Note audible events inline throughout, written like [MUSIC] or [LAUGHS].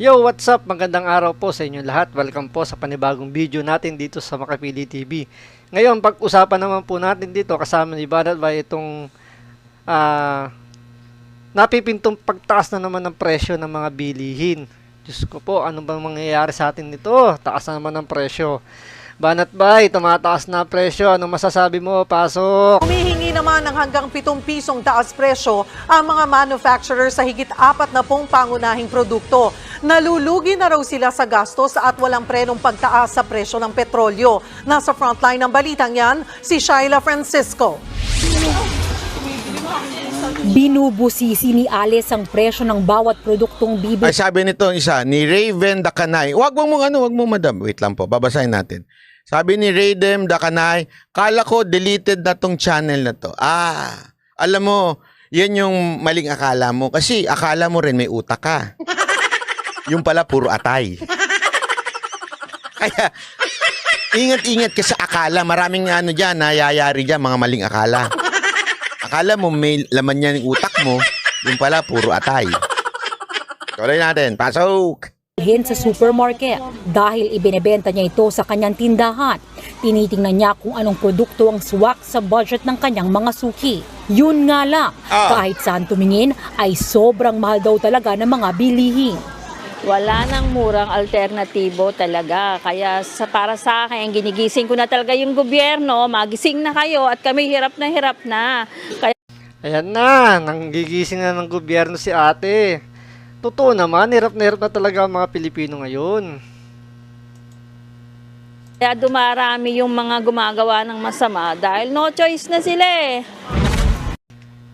Yo, what's up? Magandang araw po sa inyo lahat. Welcome po sa panibagong video natin dito sa Makapili TV. Ngayon, pag-usapan naman po natin dito kasama ni Banat ba itong ah napipintong pagtaas na naman ng presyo ng mga bilihin. Diyos ko po, ano bang mangyayari sa atin nito? Taas na naman ng presyo. Banat bay, tumataas na presyo. Ano masasabi mo? Pasok! Humihingi naman ng hanggang 7 pisong taas presyo ang mga manufacturer sa higit apat na pong pangunahing produkto. Nalulugi na raw sila sa gastos at walang prenong pagtaas sa presyo ng petrolyo. Nasa frontline ng balitang yan, si Shaila Francisco. Binubusisi ni Alice ang presyo ng bawat produktong Ay bibili sabi nito isa, ni Raven Dakanay. Wag mo mong ano, wag mo madam. Wait lang po, babasahin natin. Sabi ni Raven Dakanay, kala ko deleted na tong channel na to. Ah, alam mo, yan yung maling akala mo. Kasi akala mo rin may utak ka. [LAUGHS] yung pala puro atay. Kaya, ingat-ingat ka sa akala. Maraming ano dyan, nayayari dyan, mga maling akala. Akala mo may laman yan yung utak mo, yung pala puro atay. Tuloy natin. Pasok! sa supermarket dahil ibinebenta niya ito sa kanyang tindahan. Tinitingnan niya kung anong produkto ang swak sa budget ng kanyang mga suki. Yun nga lang, Ah. kahit saan tumingin ay sobrang mahal daw talaga ng mga bilihin. Wala nang murang alternatibo talaga. Kaya sa, para sa akin, ginigising ko na talaga yung gobyerno, magising na kayo at kami hirap na hirap na. Kaya Ayan na, nanggigising na ng gobyerno si ate. Totoo naman, hirap na hirap na talaga ang mga Pilipino ngayon. kaya dumarami yung mga gumagawa ng masama dahil no choice na sila eh.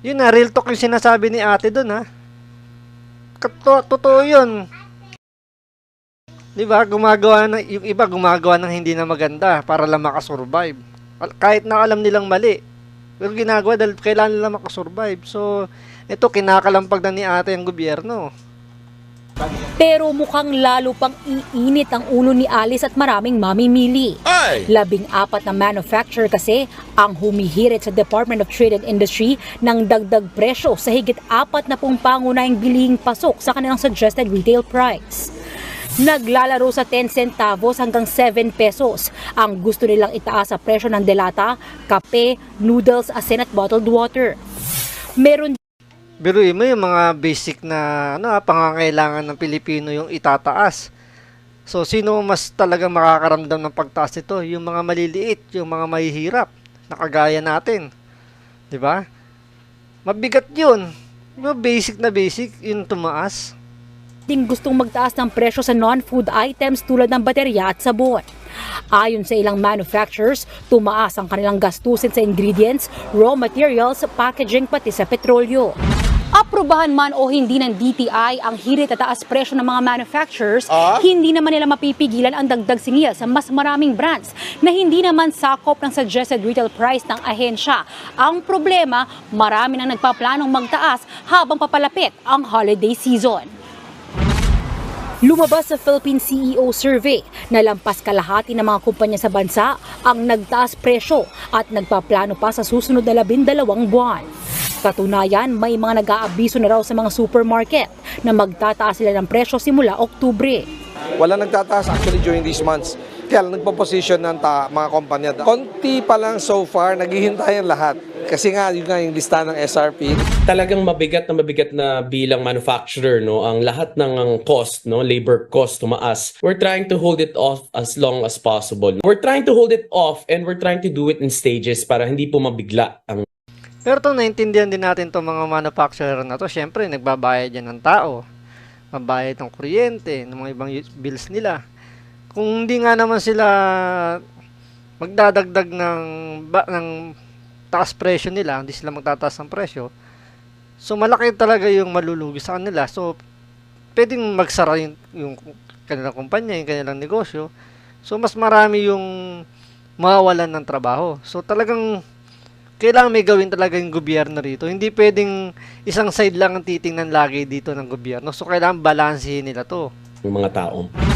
Yun na, real talk yung sinasabi ni ate doon ha. Kato- Totoo yun. Di ba? Gumagawa ng, yung iba gumagawa ng hindi na maganda para lang makasurvive. Kahit na alam nilang mali. Pero ginagawa dahil kailangan nila makasurvive. So, ito kinakalampag na ni ate ang gobyerno. Pero mukhang lalo pang iinit ang ulo ni Alice at maraming mamimili. Ay! Labing apat na manufacturer kasi ang humihirit sa Department of Trade and Industry ng dagdag presyo sa higit apat na pong pangunahing bilihing pasok sa kanilang suggested retail price. Naglalaro sa 10 centavos hanggang 7 pesos. Ang gusto nilang itaas sa presyo ng delata, kape, noodles, asin at bottled water. Meron Biruin mo yung mga basic na ano, ah, pangangailangan ng Pilipino yung itataas. So, sino mas talaga makakaramdam ng pagtaas nito? Yung mga maliliit, yung mga mahihirap, na kagaya natin. 'Di ba? Mabigat yun. Yung basic na basic, yung tumaas. Ding gustong magtaas ng presyo sa non-food items tulad ng baterya at sabon. Ayon sa ilang manufacturers, tumaas ang kanilang gastusin sa ingredients, raw materials, packaging pati sa petrolyo. Aprubahan man o hindi ng DTI ang hirit at taas presyo ng mga manufacturers, Ah? hindi naman nila mapipigilan ang dagdag singil sa mas maraming brands na hindi naman sakop ng suggested retail price ng ahensya. Ang problema, marami nang nagpaplanong magtaas habang papalapit ang holiday season. Lumabas sa Philippine CEO survey na lampas kalahati ng mga kumpanya sa bansa ang nagtaas presyo at nagpaplano pa sa susunod na labindalawang buwan. Katunayan, may mga nag-aabiso na raw sa mga supermarket na magtataas sila ng presyo simula Oktubre. Wala nagtataas actually during these months. Kaya lang nagpo-position ng ta- mga kumpanya. Konti pa lang so far, naghihintayan lahat. Kasi nga, yun nga yung lista ng SRP. talagang mabigat na mabigat na bilang manufacturer no ang lahat ng ang cost no labor cost tumaas we're trying to hold it off as long as possible we're trying to hold it off and we're trying to do it in stages para hindi po mabigla ang Pero to naintindihan din natin to mga manufacturer na to. Syempre, nagbabayad yan ng tao. Mabayad ng kuryente, ng mga ibang bills nila. Kung hindi nga naman sila magdadagdag ng, ba, ng taas presyo nila, hindi sila magtataas ng presyo, so malaki talaga yung malulugi sa kanila. So, pwedeng magsara yung, yung kanilang kumpanya, yung kanilang negosyo. So, mas marami yung mawawalan ng trabaho. So, talagang kailangan may gawin talaga yung gobyerno rito. Hindi pwedeng isang side lang ang titingnan lagi dito ng gobyerno. So, kailangan balansehin nila to. ng mga tao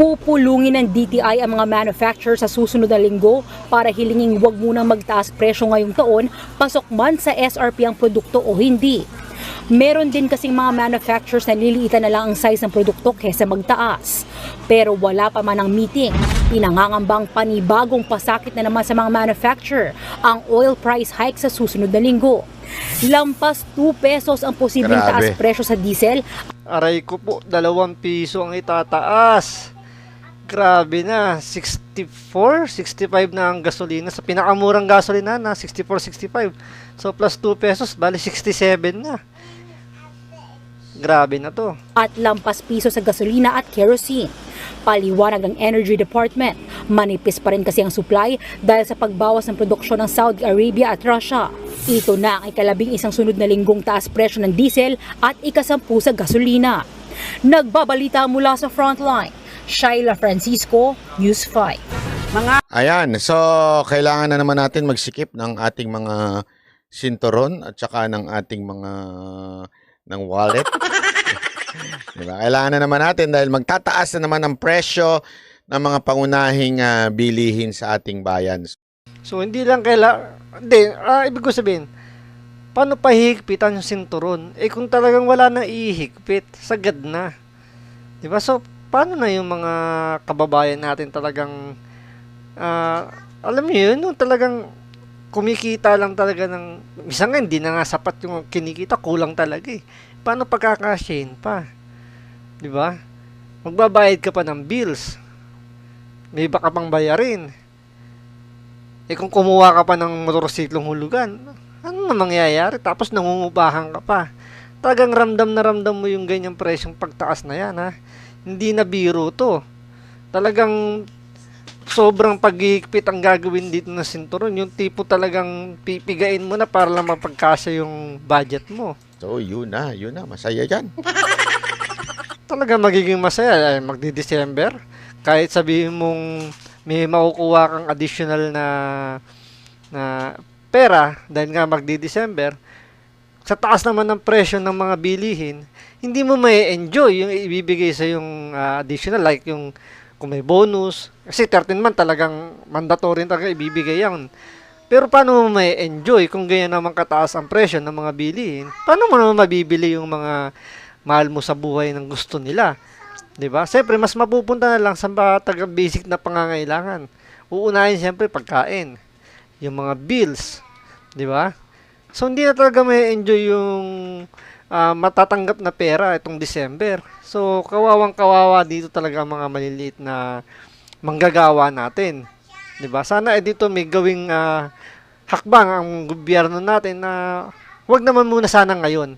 Pupulungin ng DTI ang mga manufacturer sa susunod na linggo para hilingin huwag munang magtaas presyo ngayong taon, pasok man sa SRP ang produkto o hindi. Meron din kasing mga manufacturers na liliitan na lang ang size ng produkto kesa magtaas. Pero wala pa man ang meeting. Pinangangambang panibagong pasakit na naman sa mga manufacturer ang oil price hike sa susunod na linggo. Lampas 2 pesos ang posibleng Grabe. taas presyo sa diesel Aray ko po, dalawang piso ang itataas. Grabe na, 64, 65 na ang gasolina. Sa pinakamurang gasolina na, 64, 65. So plus 2 pesos, bali 67 na. Grabe na to. at lampas piso sa gasolina at kerosene. Paliwanag ng Energy Department, manipis pa rin kasi ang supply dahil sa pagbawas ng produksyon ng Saudi Arabia at Russia. Ito na ang ikalabing isang sunod na linggong taas presyo ng diesel at ikasampu sa gasolina. Nagbabalita mula sa frontline, Shaila Francisco, News 5. Ayan, so kailangan na naman natin magsikip ng ating mga sinturon at saka ng ating mga ng wallet. [LAUGHS] diba? Kailangan na naman natin dahil magtataas na naman ang presyo ng mga pangunahing ah, bilihin sa ating bayan. So hindi lang kaila hindi, ah, ibig ko sabihin, paano pahihigpitan yung sinturon? Eh kung talagang wala nang ihigpit, sagad na. 'Di ba? So paano na yung mga kababayan natin talagang ah, alam niyo yun, yung talagang kumikita lang talaga ng minsan nga hindi na nga sapat yung kinikita, kulang talaga eh. Paano pagkakasyahin pa? 'Di ba? Magbabayad ka pa ng bills. May iba ka pang bayarin. Eh kung kumuha ka pa ng motorsiklong hulugan, ano na mangyayari? Tapos nangungupahan ka pa. Talagang ramdam na ramdam mo yung ganyang presyong pagtaas na yan ha. Hindi na biro to. Talagang sobrang pagigpit ang gagawin dito ng sinturon. Yung tipo talagang pipigain mo na para lang mapagkasya yung budget mo. So, yun na, yun na, masaya yan. [LAUGHS] talaga magiging masaya ay magdi-December. Kahit sabihin mong may makukuha kang additional na na pera dahil nga magdi-December, sa taas naman ng presyo ng mga bilihin, hindi mo may enjoy yung ibibigay sa yung ah, additional like yung kung may bonus. Kasi 13 man talagang mandatory talaga ibibigay yan. Pero paano mo may enjoy kung ganyan naman kataas ang presyo ng mga bilihin? Paano mo naman mabibili yung mga mahal mo sa buhay ng gusto nila? 'Di ba? Siyempre mas mapupunta na lang sa mga taga basic na pangangailangan. Uunahin siyempre pagkain, yung mga bills, 'di ba? So hindi na talaga may enjoy yung ah, matatanggap na pera itong December. So kawawang kawawa dito talaga mga maliliit na manggagawa natin. 'Di ba? Sana eh dito may gawing ah, hakbang ang gobyerno natin na wag naman muna sana ngayon.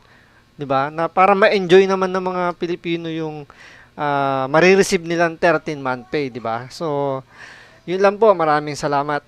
'di ba? Na para ma-enjoy naman ng mga Pilipino yung ah, marireceive nilang 13 month pay, 'di ba? So, yun lang po, maraming salamat.